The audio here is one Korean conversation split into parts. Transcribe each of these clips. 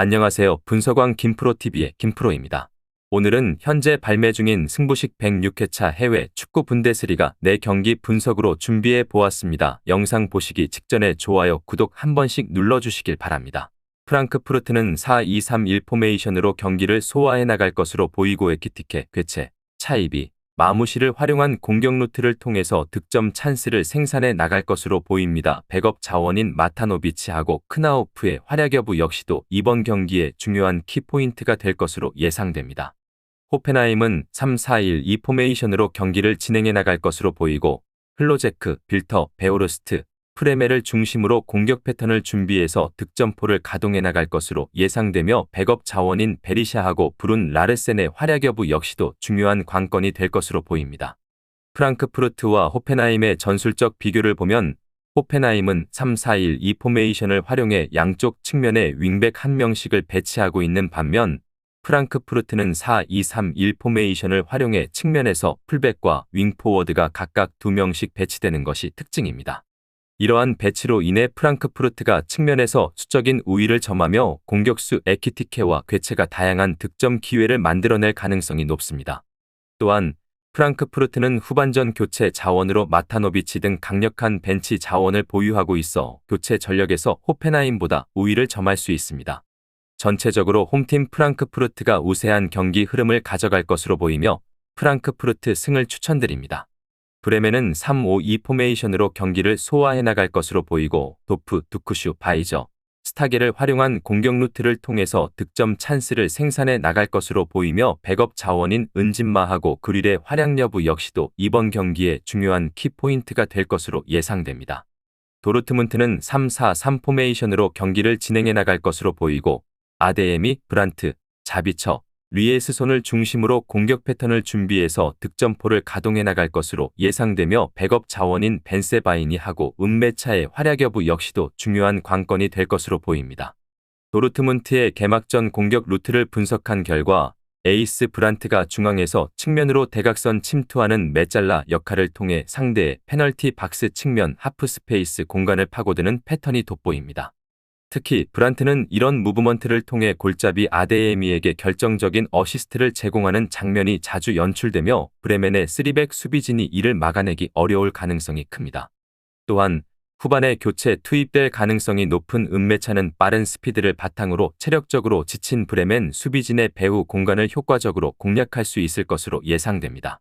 안녕하세요. 분석왕 김프로TV의 김프로입니다. 오늘은 현재 발매 중인 승부식 106회차 해외 축구 분데스리가 4경기 분석으로 준비해 보았습니다. 영상 보시기 직전에 좋아요, 구독 한 번씩 눌러주시길 바랍니다. 프랑크푸르트는 4-2-3-1 포메이션으로 경기를 소화해 나갈 것으로 보이고 에키티케, 괴체, 차이비, 마무시를 활용한 공격 루트를 통해서 득점 찬스를 생산해 나갈 것으로 보입니다. 백업 자원인 마타노비치하고 크나우프의 활약 여부 역시도 이번 경기에 중요한 키포인트가 될 것으로 예상됩니다. 호펜하임은 3-4-1-2 포메이션으로 경기를 진행해 나갈 것으로 보이고 흘로제크, 빌터, 베오르스트, 프레메를 중심으로 공격 패턴을 준비해서 득점포를 가동해 나갈 것으로 예상되며 백업 자원인 베리샤하고 브룬 라르센의 활약 여부 역시도 중요한 관건이 될 것으로 보입니다. 프랑크푸르트와 호펜하임의 전술적 비교를 보면 호펜하임은 3-4-1-2 포메이션을 활용해 양쪽 측면에 윙백 한 명씩을 배치하고 있는 반면 프랑크푸르트는 4-2-3-1 포메이션을 활용해 측면에서 풀백과 윙포워드가 각각 두 명씩 배치되는 것이 특징입니다. 이러한 배치로 인해 프랑크푸르트가 측면에서 수적인 우위를 점하며 공격수 에키티케와 괴체가 다양한 득점 기회를 만들어낼 가능성이 높습니다. 또한 프랑크푸르트는 후반전 교체 자원으로 마타노비치 등 강력한 벤치 자원을 보유하고 있어 교체 전력에서 호펜하임보다 우위를 점할 수 있습니다. 전체적으로 홈팀 프랑크푸르트가 우세한 경기 흐름을 가져갈 것으로 보이며 프랑크푸르트 승을 추천드립니다. 브레멘은 3-5-2 포메이션으로 경기를 소화해 나갈 것으로 보이고 도프, 두쿠슈, 바이저, 스타게를 활용한 공격 루트를 통해서 득점 찬스를 생산해 나갈 것으로 보이며 백업 자원인 은진마하고 그릴의 활약 여부 역시도 이번 경기에 중요한 키포인트가 될 것으로 예상됩니다. 도르트문트는 3-4-3 포메이션으로 경기를 진행해 나갈 것으로 보이고 아데에미, 브란트, 자비처, 리에스 손을 중심으로 공격 패턴을 준비해서 득점포를 가동해 나갈 것으로 예상되며 백업 자원인 벤세바이니 하고 은매차의 활약 여부 역시도 중요한 관건이 될 것으로 보입니다. 도르트문트의 개막전 공격 루트를 분석한 결과 에이스 브란트가 중앙에서 측면으로 대각선 침투하는 메잘라 역할을 통해 상대의 페널티 박스 측면 하프 스페이스 공간을 파고드는 패턴이 돋보입니다. 특히 브란트는 이런 무브먼트를 통해 골잡이 아데에미에게 결정적인 어시스트를 제공하는 장면이 자주 연출되며 브레멘의 3백 수비진이 이를 막아내기 어려울 가능성이 큽니다. 또한 후반에 교체 투입될 가능성이 높은 은매차는 빠른 스피드를 바탕으로 체력적으로 지친 브레멘 수비진의 배후 공간을 효과적으로 공략할 수 있을 것으로 예상됩니다.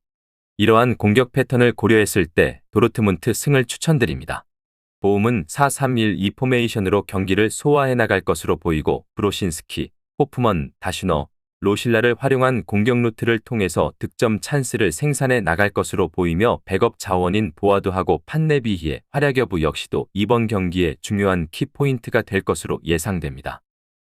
이러한 공격 패턴을 고려했을 때 도르트문트 승을 추천드립니다. 보험은 4-3-1-2 포메이션으로 경기를 소화해 나갈 것으로 보이고 브로신스키, 호프먼, 다슈너, 로실라를 활용한 공격 루트를 통해서 득점 찬스를 생산해 나갈 것으로 보이며 백업 자원인 보아도하고 판네비히의 활약 여부 역시도 이번 경기에 중요한 키포인트가 될 것으로 예상됩니다.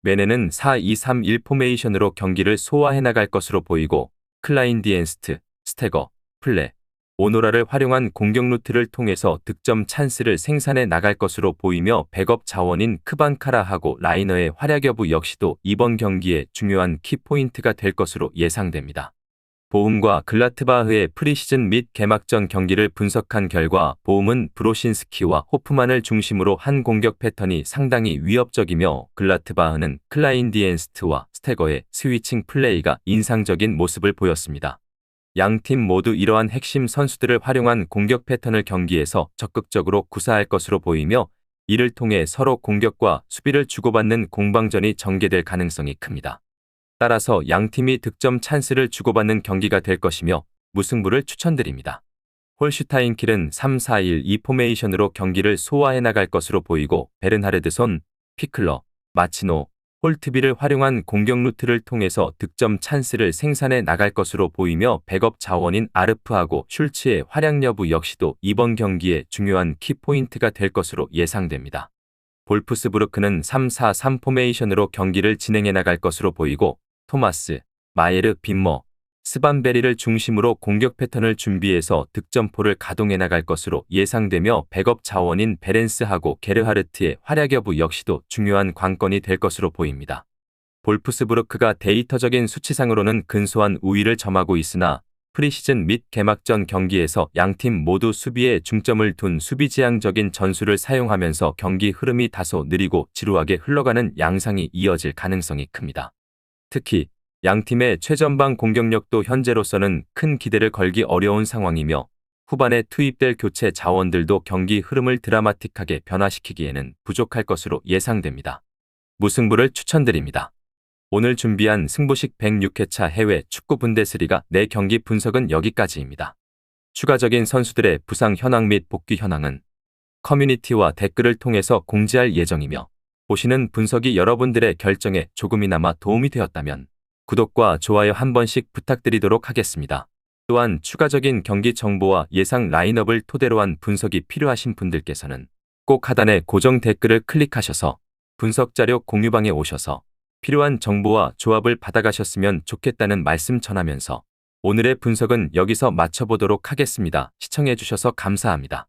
메네는 4-2-3-1 포메이션으로 경기를 소화해 나갈 것으로 보이고 클라인 디엔스트, 스테거, 플레, 오노라를 활용한 공격 루트를 통해서 득점 찬스를 생산해 나갈 것으로 보이며 백업 자원인 크반카라하고 라이너의 활약 여부 역시도 이번 경기에 중요한 키포인트가 될 것으로 예상됩니다. 보움과 글라트바흐의 프리시즌 및 개막전 경기를 분석한 결과 보움은 브로신스키와 호프만을 중심으로 한 공격 패턴이 상당히 위협적이며 글라트바흐는 클라인 디엔스트와 스테거의 스위칭 플레이가 인상적인 모습을 보였습니다. 양팀 모두 이러한 핵심 선수들을 활용한 공격 패턴을 경기에서 적극적으로 구사할 것으로 보이며 이를 통해 서로 공격과 수비를 주고받는 공방전이 전개될 가능성이 큽니다. 따라서 양팀이 득점 찬스를 주고받는 경기가 될 것이며 무승부를 추천드립니다. 홀슈타인킬은 3-4-1-2 포메이션으로 경기를 소화해 나갈 것으로 보이고 베른하르드손, 피클러, 마치노, 홀트비를 활용한 공격 루트를 통해서 득점 찬스를 생산해 나갈 것으로 보이며 백업 자원인 아르프하고 슐츠의 활약 여부 역시도 이번 경기에 중요한 키포인트가 될 것으로 예상됩니다. 볼프스부르크는 3-4-3 포메이션으로 경기를 진행해 나갈 것으로 보이고 토마스, 마예르 빈머, 스반베리를 중심으로 공격 패턴을 준비해서 득점포를 가동해 나갈 것으로 예상되며 백업 자원인 베렌스하고 게르하르트의 활약 여부 역시도 중요한 관건이 될 것으로 보입니다. 볼프스부르크가 데이터적인 수치상으로는 근소한 우위를 점하고 있으나 프리시즌 및 개막전 경기에서 양팀 모두 수비에 중점을 둔 수비지향적인 전술을 사용하면서 경기 흐름이 다소 느리고 지루하게 흘러가는 양상이 이어질 가능성이 큽니다. 특히 양팀의 최전방 공격력도 현재로서는 큰 기대를 걸기 어려운 상황이며 후반에 투입될 교체 자원들도 경기 흐름을 드라마틱하게 변화시키기에는 부족할 것으로 예상됩니다. 무승부를 추천드립니다. 오늘 준비한 승부식 106회차 해외 축구 분데스리가 4경기 분석은 여기까지입니다. 추가적인 선수들의 부상 현황 및 복귀 현황은 커뮤니티와 댓글을 통해서 공지할 예정이며 보시는 분석이 여러분들의 결정에 조금이나마 도움이 되었다면 구독과 좋아요 한 번씩 부탁드리도록 하겠습니다. 또한 추가적인 경기 정보와 예상 라인업을 토대로 한 분석이 필요하신 분들께서는 꼭 하단의 고정 댓글을 클릭하셔서 분석 자료 공유방에 오셔서 필요한 정보와 조합을 받아가셨으면 좋겠다는 말씀 전하면서 오늘의 분석은 여기서 마쳐보도록 하겠습니다. 시청해주셔서 감사합니다.